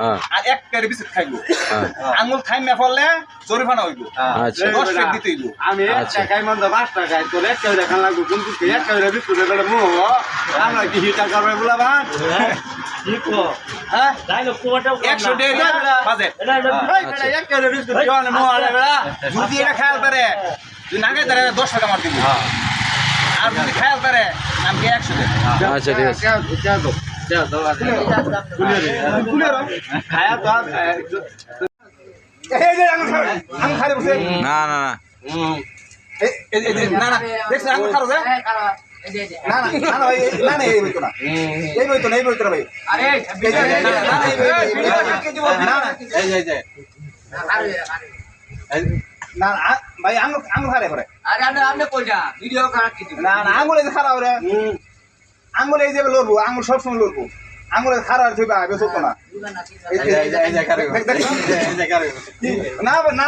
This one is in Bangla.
হ্যাঁ। আর এক প্যারে বিস্কুট খাইবো। হ্যাঁ। আঙুল থাইমে ফেললে জরিমানা হইব। আচ্ছা। দশ পেট দিতে হইব। আমি এক আচ্ছা। টাকায় মন্দ পাঁচ টাকায় তোর এক টাকা দেখান লাগবো। কিন্তু এক টাকা বিস্কুট দিলে মুহ আমরা কি হিটা করবে বলা ভাত হ্যাঁ। একশো টাকা বাজেট। আচ্ছা। এক টাকা বিস্কুট মুহ যদি এটা খেয়াল দশ টাকা মার দিবি। আর যদি খেয়াল আচ্ছা ঠিক আছে না না না এই- এই- এই যে, না না দেখছেন আঙুল খারো না না না না ভাই এই- না না এই বইতো না এই বইতো না এই বইতো না ভাই এই না না, না না এই বই- না না এই যে যে না না ভাই আঙুল আঙুল খারে করে আরে আমরা কই যা ভিডিও খারাপ কিছু না না আঙুল খারাপ রে আঙুল এই যাবে লড়বো আঙুল সবসময় লড়বো আঙুলের খারাপ থইবা আগে চলতো না না না।